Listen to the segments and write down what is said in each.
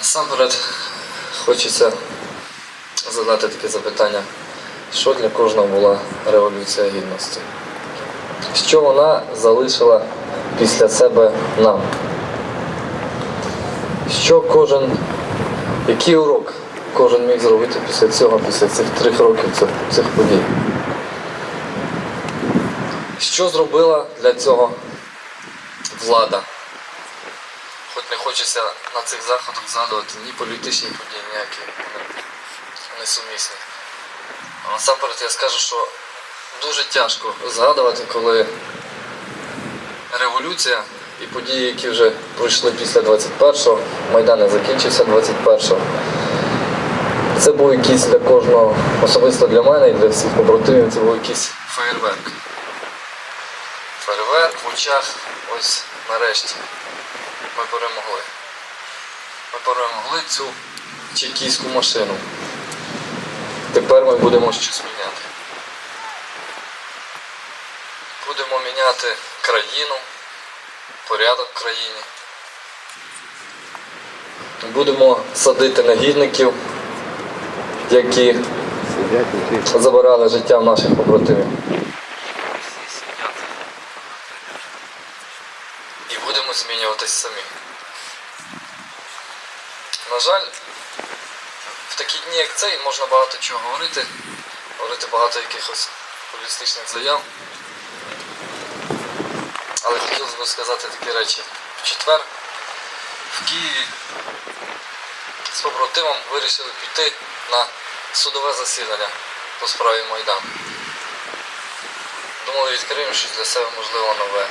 Насамперед хочеться задати таке запитання, що для кожного була революція гідності? Що вона залишила після себе нам? Що кожен, який урок кожен міг зробити після цього, після цих трьох років цих, цих подій? Що зробила для цього влада? Хочеться на цих заходах згадувати ні політичні події, ніякі несумісні. А насамперед я скажу, що дуже тяжко згадувати, коли революція і події, які вже пройшли після 21-го, Майдан не закінчився 21-го. Це був якийсь для кожного, особисто для мене і для всіх побратимів, це був якийсь феєрверк. Фейерверк в очах, ось нарешті ми перемогли. Ми перемогли цю чекійську машину. Тепер ми будемо щось міняти. Будемо міняти країну, порядок в країні. Будемо садити негідників, які забирали життя в наших побратимів. І будемо змінюватись самі. На жаль, в такі дні, як цей, можна багато чого говорити, говорити багато якихось політичних заяв. Але хотілося б сказати такі речі. В четвер в Києві з побратимом вирішили піти на судове засідання по справі Майдану. Думали, відкриємо щось для себе можливо нове.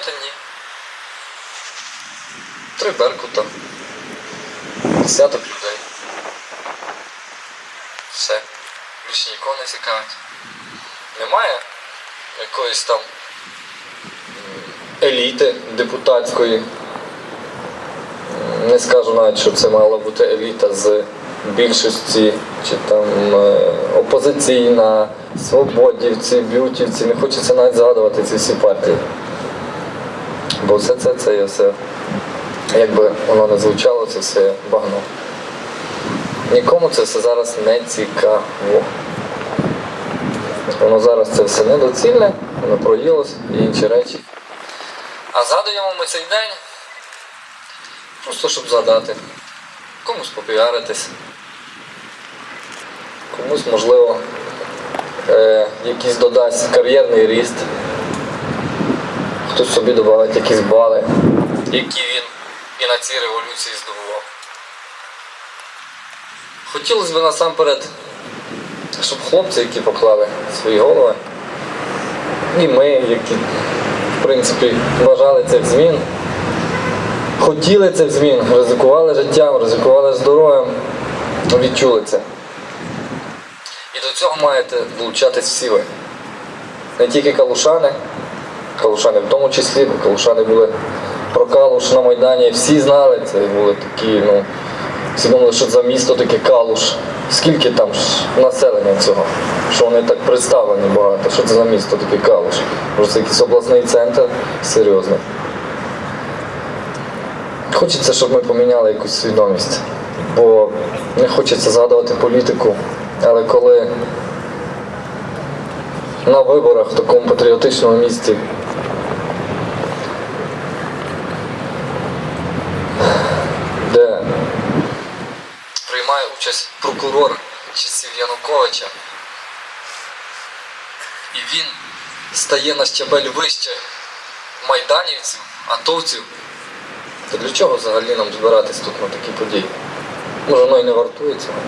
Знаєте, ні. Три беркута. Десяток людей. Все. Більше нікого не цікавить. Немає якоїсь там еліти депутатської. Не скажу навіть, що це мала бути еліта з більшості, чи там е, опозиційна, свободівці, б'ютівці. Не хочеться навіть згадувати ці всі партії. Бо все це, це є все, якби воно не звучало, це все багно. Нікому це все зараз не цікаво. Воно зараз це все недоцільне, воно проїлось і інші речі. А згадуємо ми цей день просто щоб згадати. Комусь попіаритись, комусь, можливо, е, якийсь додасть кар'єрний ріст хтось собі додавить якісь бали, які він і на цій революції здобував. Хотілося б насамперед, щоб хлопці, які поклали свої голови, і ми, які в принципі вважали цих змін, хотіли цих змін, ризикували життям, ризикували здоров'ям, відчули це. І до цього маєте долучатись всі ви. Не тільки калушани, калушани в тому числі, бо калушани були про Калуш на Майдані, всі знали, це були такі, ну, всі думали, що за місто таке Калуш. Скільки там населення цього, що вони так представлені багато, що це за місто таке Калуш? Може це якийсь обласний центр серйозний. Хочеться, щоб ми поміняли якусь свідомість, бо не хочеться згадувати політику, але коли на виборах в такому патріотичному місті участь прокурор часів Януковича, і він стає на щабель вище майданівців, атовців, то для чого взагалі нам збиратись тут на такі події? Може воно і не вартує цього.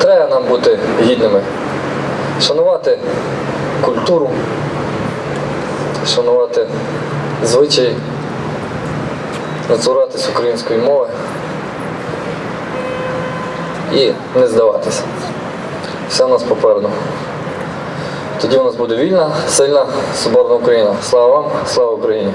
Треба нам бути гідними, шанувати культуру, шанувати звичаї, не цуратись української мови і не здаватися. Все у нас попереду. Тоді у нас буде вільна, сильна, соборна Україна. Слава вам, слава Україні!